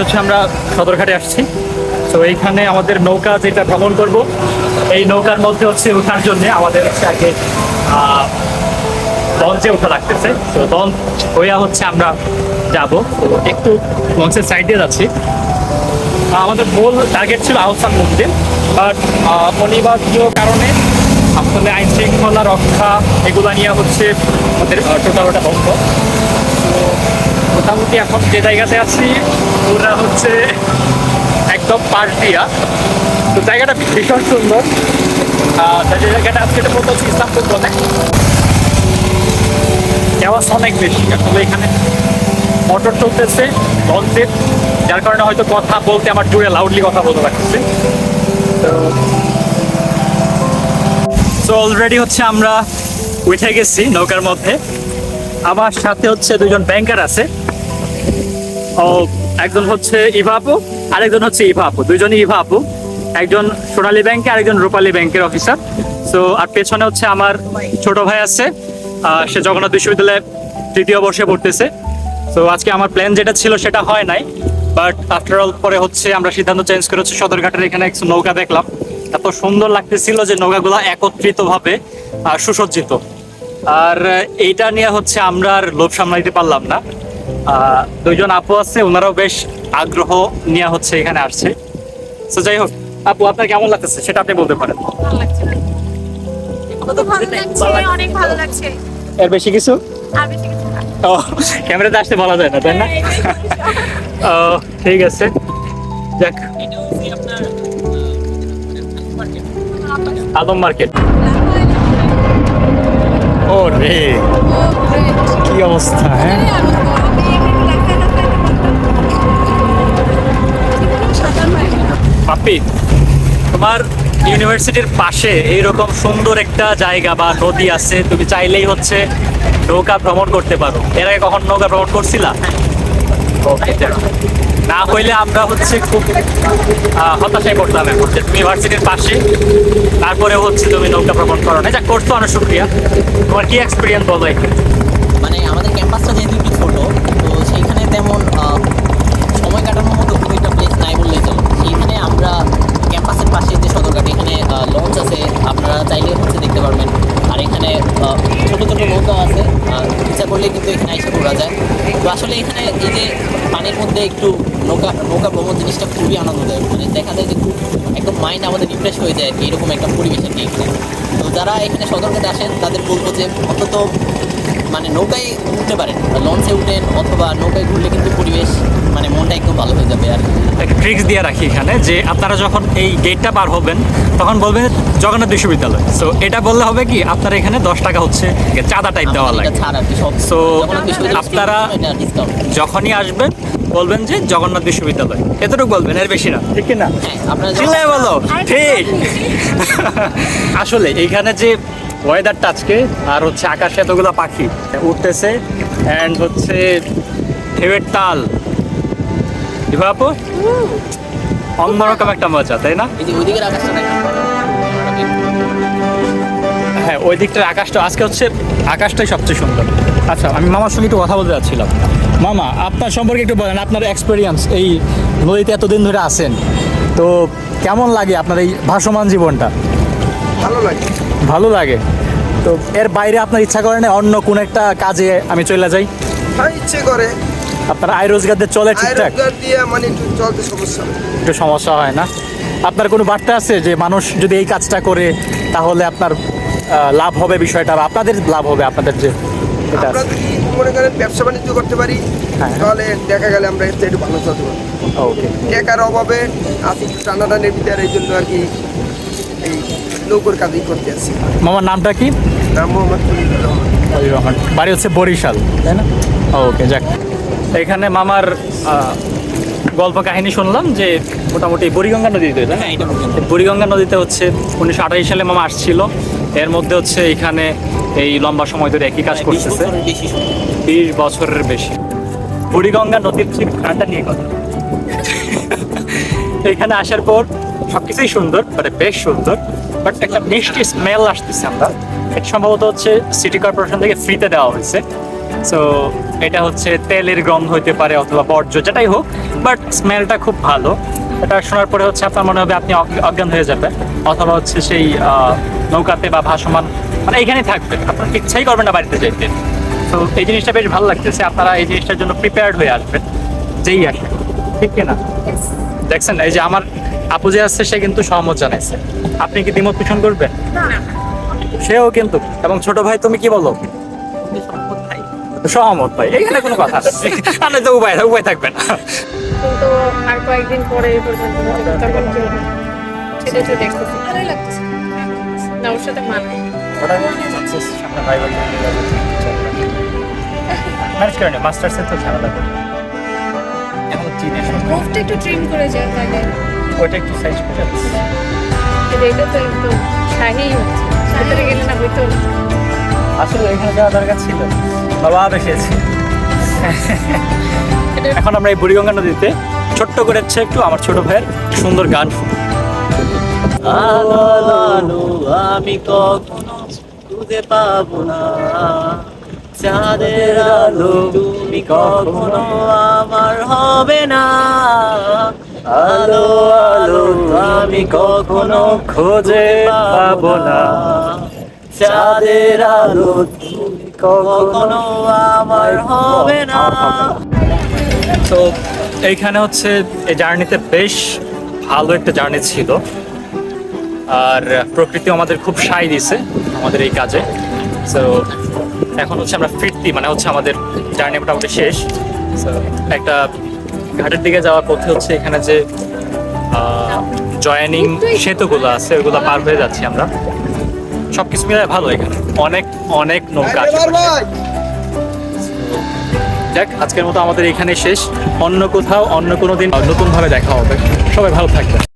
হচ্ছে আমরা সদরঘাটে আসছি। তো এইখানে আমাদের নৌকা যেটা ভ্রমণ করব, এই নৌকার মধ্যে হচ্ছে ওঠার জন্য আমাদের হচ্ছে আগে লঞ্চে ওঠা লাগতেছে। তো লঞ্চ হইয়া হচ্ছে আমরা যাব। তো একটু লঞ্চের সাইডে যাচ্ছি। আমাদের মূল টার্গেট ছিল আহসান মন্দির। বাট অনিবার্য কারণে আসলে আইন শৃঙ্খলা রক্ষা এগুলা নিয়ে হচ্ছে আমাদের টোটাল ওটা বন্ধ। মোটামুটি এখন যে জায়গাতে আছি, ওরা হচ্ছে একদম পাশ দিয়া তো জায়গাটা ভীষণ সুন্দর। যে জায়গাটা আজকে বলতে হচ্ছে ইসলামপুর কেওয়াস অনেক বেশি। আসলে এখানে মোটর চলতেছে লঞ্চের যার কারণে হয়তো কথা বলতে আমার জুড়ে লাউডলি কথা বলতে পারতেছে তো সো অলরেডি হচ্ছে আমরা উঠে গেছি নৌকার মধ্যে। আমার সাথে হচ্ছে দুজন ব্যাংকার আছে। একজন হচ্ছে ইভা আপু, আরেকজন হচ্ছে ইভা আপু। দুইজনই ইভা আপু। একজন সোনালী ব্যাংকে, আরেকজন রূপালী ব্যাংকের অফিসার। সো আর পেছনে হচ্ছে আমার ছোট ভাই আছে। সে জগন্নাথ বিশ্ববিদ্যালয়ে তৃতীয় বর্ষে পড়তেছে। তো আজকে আমার প্ল্যান যেটা ছিল সেটা হয় নাই। বাট আফটার অল পরে হচ্ছে আমরা সিদ্ধান্ত চেঞ্জ করে হচ্ছে সদরঘাটের এখানে একটা নৌকা দেখলাম। এত সুন্দর লাগতেছিল যে নৌকাগুলো একত্রিত ভাবে সুসজ্জিত। আর এইটা নিয়ে হচ্ছে আমরা আর লোভ সামলাইতে পারলাম না। দুইজন আপু আছে ওনারাও বেশ আগ্রহ নিয়ে হচ্ছে এখানে আসছে। তো যাই হোক আপু আপনার কেমন লাগতেছে? সেটা আপনি বলতে পারেন। ভালো লাগছে। না। খুব ভালো লাগছে অনেক ভালো লাগছে। এর বেশি কিছু? আর বেশি কিছু ও ক্যামেরাতে আসতে বলা যায় না তাই না? ও ঠিক আছে। যাক। আদম মার্কেট। ও রে কি অবস্থা হ্যাঁ? পাপি তোমার ইউনিভার্সিটির পাশে এইরকম সুন্দর একটা জায়গা বা নদী আছে, তুমি চাইলেই হচ্ছে নৌকা ভ্রমণ করতে পারো। এর আগে কখন নৌকা ভ্রমণ করছিলা. না হইলে আমরা হচ্ছে খুব হতাশায় পড়তাম এখন যে তুমি ইউনিভার্সিটির পাশে তারপরে হচ্ছে তুমি নৌকা ভ্রমণ করো না যা করছ অনেক শুক্রিয়া। তোমার কি এক্সপিরিয়েন্স বলো একটু মানে আমাদের ক্যাম্পাসটা যেহেতু একটু ছোট তো সেইখানে তেমন আহ, সময় কাটানোর মতো খুব একটা প্লেস নাই বললেই চলে সেইখানে আমরা ক্যাম্পাসের পাশে যে সদরঘাট এখানে লঞ্চ আছে আপনারা চাইলে হচ্ছে দেখতে পারবেন আর এখানে আহ, ছোট ছোটো নৌকা আছে ইচ্ছা করলে কিন্তু এখানে এসে ঘোরা যায়। তো আসলে এখানে এই যে পানির মধ্যে একটু নৌকা নৌকা ভ্রমণ জিনিসটা খুবই আনন্দদায়ক। মানে দেখা যায় যে খুব একদম মাইন্ড আমাদের রিফ্রেশ হয়ে যায় আর কি, এরকম একটা পরিবেশ আর কি তো যারা এখানে সদরঘাটে আসেন, তাদের বলব যে অন্তত মানে নৌকায় উঠতে পারেন লঞ্চে উঠেন, অথবা নৌকায় ঘুরলে কিন্তু পরিবেশ মানে মনটা একদম ভালো হয়ে যাবে আর একটা ট্রিক্স দিয়ে রাখি এখানে যে আপনারা যখন এই গেটটা পার হবেন তখন বলবেন জগন্নাথ বিশ্ববিদ্যালয়। সো এটা বললে হবে কি আপনার এখানে দশ টাকা হচ্ছে চাঁদা টাইপ দেওয়া লাগে। বিশ্ববিদ্যালয় আপনারা- যখনই আসবেন বলবেন যে জগন্নাথ বিশ্ববিদ্যালয়। এতটুকু বলবেন এর বেশি না। ঠিক কি না? হ্যাঁ আপনারা চিল্লায় বলো? ঠিক। আসলে এইখানে যে ওয়েদারটা আজকে আর হচ্ছে আকাশে এতগুলো পাখি উঠতেছে অ্যান্ড হচ্ছে ঢেউয়ের তাল। দিবা আপু? অন্যরকম একটা মজা তাই না? ওইদিকের আকাশটা হ্যাঁ ওই দিকটার আকাশটা আজকে হচ্ছে আকাশটাই সবচেয়ে সুন্দর। আচ্ছা আমি মামার সঙ্গে একটু কথা বলতে যাচ্ছিলাম। মামা আপনার সম্পর্কে একটু বলেন আপনার এক্সপিরিয়েন্স এই নদীতে এতদিন ধরে আছেন তো কেমন লাগে আপনার এই ভাসমান জীবনটা? ভালো লাগে। ভালো লাগে? তো এর বাইরে আপনার ইচ্ছা করে না অন্য কোন একটা কাজে আমি চলে যাই? হ্যাঁ ইচ্ছে করে। আপনার আয় রোজগার দিয়ে চলে ঠিকঠাক? দিয়ে মানে একটু চলতে সমস্যা হয়। একটু সমস্যা হয় না? আপনার কোনো বার্তা আছে যে মানুষ যদি এই কাজটা করে তাহলে আপনার লাভ হবে বিষয়টা? বা আপনাদের লাভ হবে আপনাদের যে এটা আমরা যদি মনে করেন ব্যবসা বাণিজ্য করতে পারি হ্যাঁ। তাহলে দেখা গেলে আমরা একটু ভালো চলতে পারি ওকে। টাকার অভাবে আছি একটু টানাটানির ভিতরে এই জন্য আর কি এই নৌকোর কাজই করতে আসছি মামার নামটা কি? নাম মোহাম্মদ বাড়ি হচ্ছে বরিশাল তাই না? ওকে যাক। এখানে মামার গল্প কাহিনী শুনলাম যে মোটামুটি বুড়িগঙ্গা নদীতে হ্যাঁ বুড়িগঙ্গা নদীতে হচ্ছে উনিশশো আঠাশ সালে মামা আসছিল। এর মধ্যে হচ্ছে এখানে এই লম্বা সময় ধরে একই কাজ বিশ করতেছে। বেশি বছরের বেশি। বুড়িগঙ্গা নদীর ঠিক ঘাটটা নিয়ে কথা। এখানে আসার পর সবকিছুই সুন্দর মানে বেশ সুন্দর বাট একটা মিষ্টি স্মেল আসতেছে আমরা। এটা সম্ভবত হচ্ছে সিটি কর্পোরেশন থেকে ফ্রিতে দেওয়া হয়েছে। সো এটা হচ্ছে তেলের গন্ধ হইতে পারে অথবা বর্জ্য যেটাই হোক বাট স্মেলটা খুব ভালো। এটা শোনার পরে হচ্ছে আপনার মনে হবে আপনি অজ্ঞান হয়ে যাবেন অথবা হচ্ছে সেই নৌকাতে বা ভাসমান মানে এখানেই থাকবেন আপনার ইচ্ছাই করবেন না বাড়িতে যেতে। তো এই জিনিসটা বেশ ভালো লাগতেছে আপনারা এই জিনিসটার জন্য প্রিপেয়ার্ড হয়ে আসবেন। যেই আসে ঠিক কিনা? দেখছেন এই যে আমার আপু যে আসছে সে কিন্তু সহমত জানাইছে। আপনি কি দ্বিমত পোষণ করবেন? সেও কিন্তু এবং ছোট ভাই তুমি কি বলো? সহমত ভাই এখানে কোনো কথা আর নয়তো উপায় উপায় থাকবে না কিন্তু আর কয়েকদিন পরে এই পর্যন্ত তখন কি হবে? সেটা একটু দেখতেছি। ভালোই লাগতেছে। না ওর সাথে মানায় ম্যানেজ করে নে মাস্টার্সের তো ঝামেলা করবে এখন চীনের মুভটা একটু ট্রিম করে যায় তাহলে। ওইটা একটু সাইজ করে যাচ্ছে। এটা তো একদম শাহি হচ্ছে। ভিতরে গেলে না হইতো না। আসলে এখানে যাওয়া দরকার ছিল। বাবা এটা- এখন আমরা এই বুড়িগঙ্গা নদীতে ছোট্ট করে হচ্ছে একটু আমার ছোট ভাইয়ের সুন্দর গান আলো আলো আমি কখনো খুঁজে পাবো না। চাঁদের আলো তুমি কখনো আমার হবে না। আলো আলো আমি কখনো খুঁজে পাবো না। চাঁদের আলো কখনো আমার হবে না। তো এইখানে হচ্ছে এই জার্নিতে বেশ ভালো একটা জার্নি ছিল। আর প্রকৃতি আমাদের খুব সাই দিছে আমাদের এই কাজে। তো এখন হচ্ছে আমরা ফিরতি মানে হচ্ছে আমাদের জার্নি মোটামুটি শেষ। একটা ঘাটের দিকে যাওয়ার পথে হচ্ছে এখানে যে জয়েনিং সেতুগুলো আছে ওইগুলো পার হয়ে যাচ্ছি আমরা। সবকিছু মিলে ভালো এখানে। অনেক অনেক নৌকা দেখ যাক আজকের মতো আমাদের এখানে শেষ। অন্য কোথাও অন্য কোনো দিন নতুনভাবে দেখা হবে। সবাই ভালো থাকবে